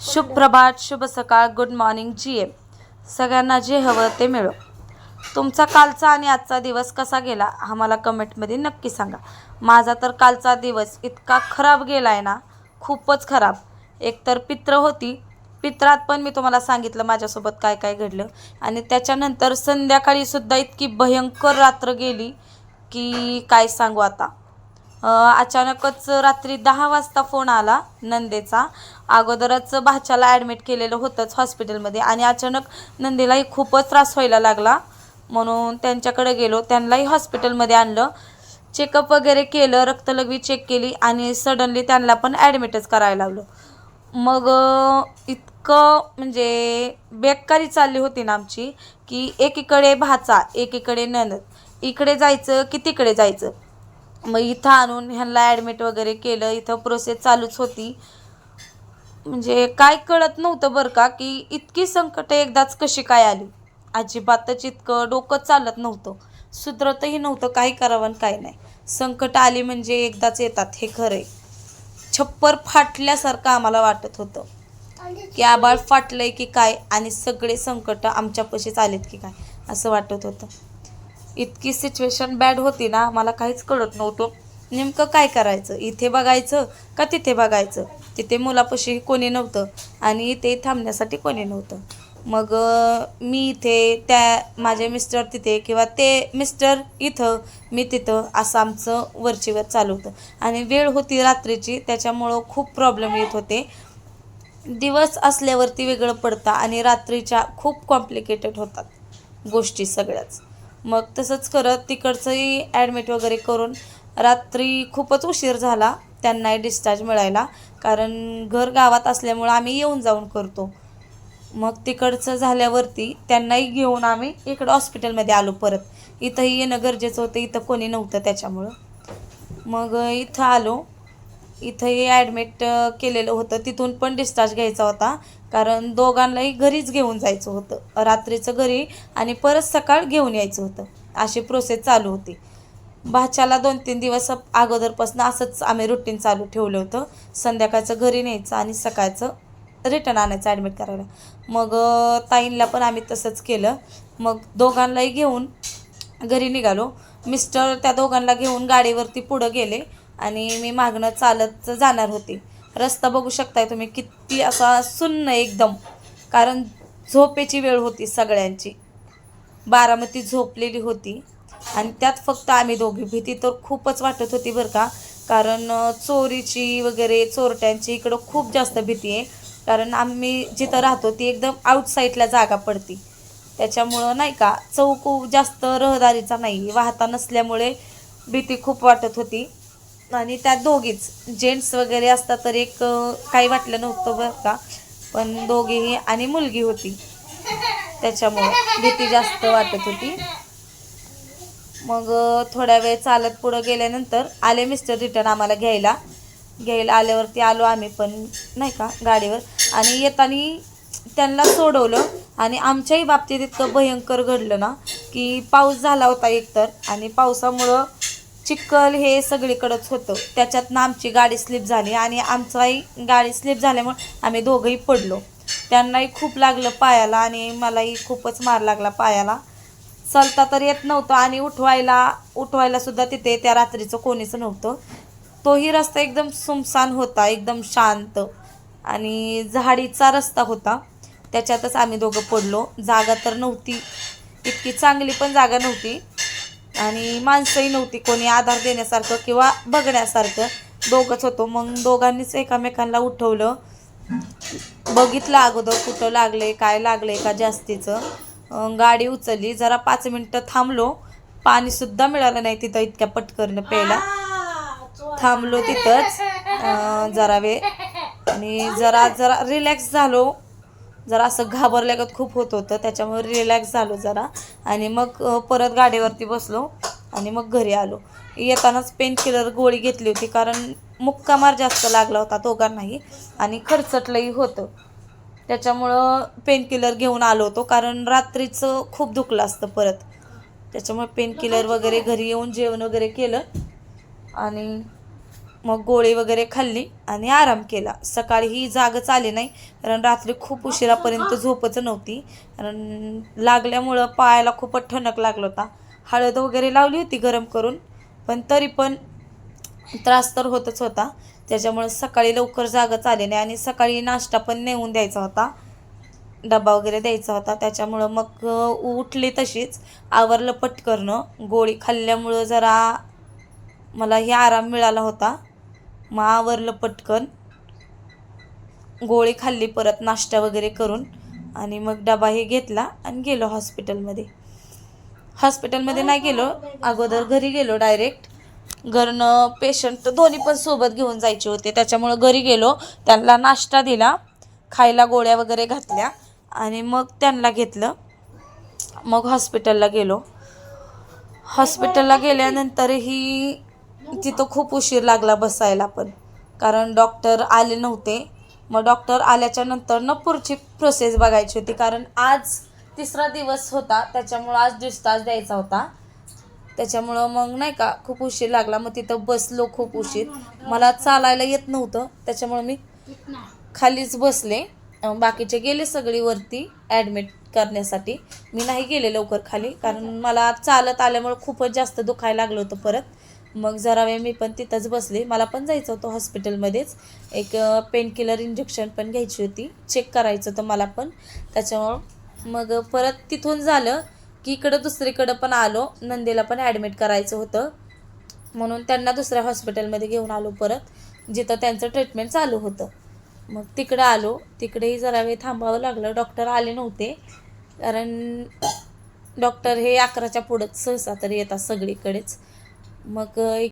शुभ प्रभात शुभ सकाळ गुड मॉर्निंग जी एम सगळ्यांना जे हवं ते मिळो. तुमचा कालचा आणि आजचा दिवस कसा गेला हा मला कमेंटमध्ये नक्की सांगा. माझा तर कालचा दिवस इतका खराब गेला आहे ना खूपच खराब. एकतर पित्र होती पित्रात पण मी तुम्हाला सांगितलं माझ्यासोबत काय काय घडलं. आणि त्याच्यानंतर संध्याकाळीसुद्धा इतकी भयंकर रात्र गेली की काय सांगू आता. अचानकच रात्री दहा वाजता फोन आला नंदेचा. अगोदरच भाच्याला ॲडमिट केलेलं होतंच हॉस्पिटलमध्ये आणि अचानक नंदेलाही खूपच त्रास व्हायला लागला. म्हणून त्यांच्याकडे गेलो त्यांनाही हॉस्पिटलमध्ये आणलं. चेकअप वगैरे केलं रक्तलघवी चेक केली आणि सडनली त्यांना पण ॲडमिटच करायला लावलं. मग इतकं म्हणजे बेकारी चालली होती ना आमची की एकीकडे भाचा एकीकडे ननद. इकडे जायचं की तिकडे जायचं. मग इथं आणून ह्यांना ॲडमिट वगैरे केलं इथं प्रोसेस चालूच होती. म्हणजे काय कळत नव्हतं बरं का की इतकी संकटं एकदाच कशी काय आली? अजिबातच इतकं डोकं चालत नव्हतं. सुधरतही नव्हतं काय करावं आणि काय नाही. संकट आली म्हणजे एकदाच येतात हे खरं आहे. छप्पर फाटल्यासारखं आम्हाला वाटत होतं. की आबाळ फाटलंय की काय आणि सगळे संकट आमच्यापाशीच आलेत की काय असं वाटत होतं. इतकी सिच्युएशन बॅड होती ना मला काहीच कळत नव्हतं. नेमकं काय करायचं? इथे बघायचं का तिथे बघायचं? तिथे मुलापाशी कोणी नव्हतं आणि इथे थांबण्यासाठी कोणी नव्हतं. मग मी इथे त्या माझे मिस्टर तिथे किंवा ते मिस्टर इथं मी तिथं असं आमचं वरचीवर चालू होतं आणि वेळ होती रात्रीची त्याच्यामुळं खूप प्रॉब्लेम येत होते. दिवस असल्यावरती वेगळं पडतं आणि रात्रीच्या खूप कॉम्प्लिकेटेड होतात गोष्टी सगळ्याच. मग तसंच करत तिकडचंही ॲडमिट वगैरे करून रात्री खूपच उशीर झाला त्यांनाही डिस्चार्ज मिळायला. कारण घर गावात असल्यामुळं आम्ही येऊन जाऊन करतो. मग तिकडचं झाल्यावरती त्यांनाही घेऊन आम्ही इकडं हॉस्पिटलमध्ये आलो परत. इथंही येणं गरजेचं होतं इथं कोणी नव्हतं त्याच्यामुळं. मग इथं आलो. इथंही ॲडमिट केलेलं होतं. तिथून पण डिस्चार्ज घ्यायचा होता. कारण दोघांनाही घरीच घेऊन जायचं होतं. रात्रीचं घरी आणि परत सकाळ घेऊन यायचं होतं. अशी प्रोसेस चालू होती. भाच्याला दोन तीन दिवस अगोदरपासून असंच आम्ही रुटीन चालू ठेवलं होतं. संध्याकाळचं घरी न्यायचं आणि सकाळचं रिटर्न आणायचं ॲडमिट करायला. मग ताईंला पण आम्ही तसंच केलं. मग दोघांनाही घेऊन घरी निघालो. मिस्टर त्या दोघांना घेऊन गाडीवरती पुढं गेले. आणि मी मागणं चालत जाणार होते. रस्ता बघू शकताय तुम्ही किती असा सुन्न एकदम. कारण झोपेची वेळ होती सगळ्यांची. बारामती झोपलेली होती. आणि त्यात फक्त आम्ही दोघी. भीती तर खूपच वाटत होती बरं का. कारण चोरीची वगैरे चोरट्यांची इकडं खूप जास्त भीती आहे. कारण आम्ही जिथं राहतो ती एकदम आउटसाईडला जागा पडती. त्याच्यामुळं नाही का चौक जास्त रहदारीचा नाही. वाहता नसल्यामुळे भीती खूप वाटत होती. आणि त्यात दोघीच. जेंट्स वगैरे असतात तर एक काही वाटलं नव्हतं बरं का. पण दोघेही आणि मुलगी होती. त्याच्यामुळं भीती जास्त वाटत होती. मग थोड्या वेळ चालत पुढं गेल्यानंतर आले मिस्टर रिटर्न आम्हाला घ्यायला. घ्यायला आल्यावरती आलो आम्ही पण नाही का गाडीवर. आणि येताना त्यांना सोडवलं. आणि आमच्याही बाबतीत इतकं भयंकर घडलं ना की पाऊस झाला होता एकतर. आणि पावसामुळं चिखल हे सगळीकडंच होतं. त्याच्यातनं आमची गाडी स्लिप झाली आणि आमचाही गाडी स्लिप झाल्यामुळे आम्ही दोघंही पडलो. त्यांनाही खूप लागलं पायाला आणि मलाही खूपच मार लागला पायाला. चालता तर येत नव्हतं आणि उठवायला उठवायला सुद्धा तिथे त्या रात्रीचं कोणीच नव्हतं. तोही रस्ता एकदम सुमसान होता एकदम शांत आणि झाडीचा रस्ता होता. त्याच्यातच आम्ही दोघं पडलो. जागा तर नव्हती. इतकी चांगली पण जागा नव्हती. आणि माणसंही नव्हती कोणी आधार देण्यासारखं किंवा बघण्यासारखं. दोघंच होतो. मग दोघांनीच एकामेकांना उठवलं. बघितलं अगोदर कुठं लागले काय लागले का जास्तीचं. गाडी उचलली. जरा पाच मिनटं थांबलो. पाणीसुद्धा मिळालं नाही तिथं इतक्या पटकरनं प्यायला. थांबलो तिथंच. जरा वेळ. आणि जरा जरा रिलॅक्स झालो. जरा असं घाबरल्यागत खूप होत होतं त्याच्यामुळे रिलॅक्स झालो जरा. आणि मग परत गाडीवरती बसलो आणि मग घरी आलो. येतानाच पेन किलर गोळी घेतली होती कारण मुक्कामार जास्त लागला होता दोघांनाही आणि खर्चटलंही होतं. त्याच्यामुळं पेन किलर घेऊन आलो होतो कारण रात्रीचं खूप दुखलं असतं परत. त्याच्यामुळे पेन किलर वगैरे घरी येऊन जेवण वगैरे केलं आणि मग गोळी वगैरे खाल्ली आणि आराम केला. सकाळी ही जागच आली नाही कारण रात्री खूप उशिरापर्यंत झोपच नव्हती. कारण लागल्यामुळं पायाला खूपच ठणक लागला होता. हळद वगैरे लावली होती गरम करून पण तरी पण त्रास तर होतच होता. त्याच्यामुळं सकाळी लवकर जागच आले नाही आणि सकाळी नाश्ता पण नेऊन द्यायचा होता. डबा वगैरे द्यायचा होता. त्याच्यामुळं मग उठली उठले तशीच. आवरलं पटकरणं. गोळी खाल्ल्यामुळं जरा मला हे आराम मिळाला होता. मग आवरलं पटकन. गोळी खाल्ली परत नाश्ता वगैरे करून आणि मग डबाही घेतला आणि गेलो हॉस्पिटलमध्ये. हॉस्पिटलमध्ये नाही गेलो अगोदर घरी गेलो डायरेक्ट. घरनं पेशंट दोन्ही पण सोबत घेऊन जायचे होते त्याच्यामुळं घरी गेलो. त्यांना नाश्ता दिला खायला गोळ्या वगैरे घातल्या आणि मग त्यांना घेतलं. मग हॉस्पिटलला गेलो. हॉस्पिटलला गेल्यानंतरही तिथं खूप उशीर लागला बसायला पण. कारण डॉक्टर आले नव्हते. मग डॉक्टर आल्याच्यानंतर पुढची प्रोसेस बघायची होती. कारण आज तिसरा दिवस होता. त्याच्यामुळं आज डिस्चार्ज द्यायचा होता. त्याच्यामुळं मग नाही का खूप उशीर लागला. मग तिथं बसलो खूप उशीर. मला चालायला येत नव्हतं. त्याच्यामुळं मी खालीच बसले. बाकीचे गेले सगळी वरती ॲडमिट करण्यासाठी. मी नाही गेले लवकर खाली. कारण मला चालत आल्यामुळं खूपच जास्त दुखायला लागलं होतं परत. मग जरा वेळ मी पण तिथंच बसले. मला पण जायचं होतं हॉस्पिटलमध्येच एक पेनकिलर इंजेक्शन पण घ्यायची होती. चेक करायचं होतं मला पण. त्याच्यामुळं मग परत तिथून झालं की इकडं दुसरीकडं पण आलो. नंदीला पण ॲडमिट करायचं होतं. म्हणून त्यांना दुसऱ्या हॉस्पिटलमध्ये घेऊन आलो परत जिथं त्यांचं ट्रीटमेंट चालू होतं. मग तिकडं आलो. तिकडेही जरा वेळ थांबावं लागलं. डॉक्टर आले नव्हते. कारण डॉक्टर हे अकराच्या पुढंच सहसा तरी येतात सगळीकडेच. मग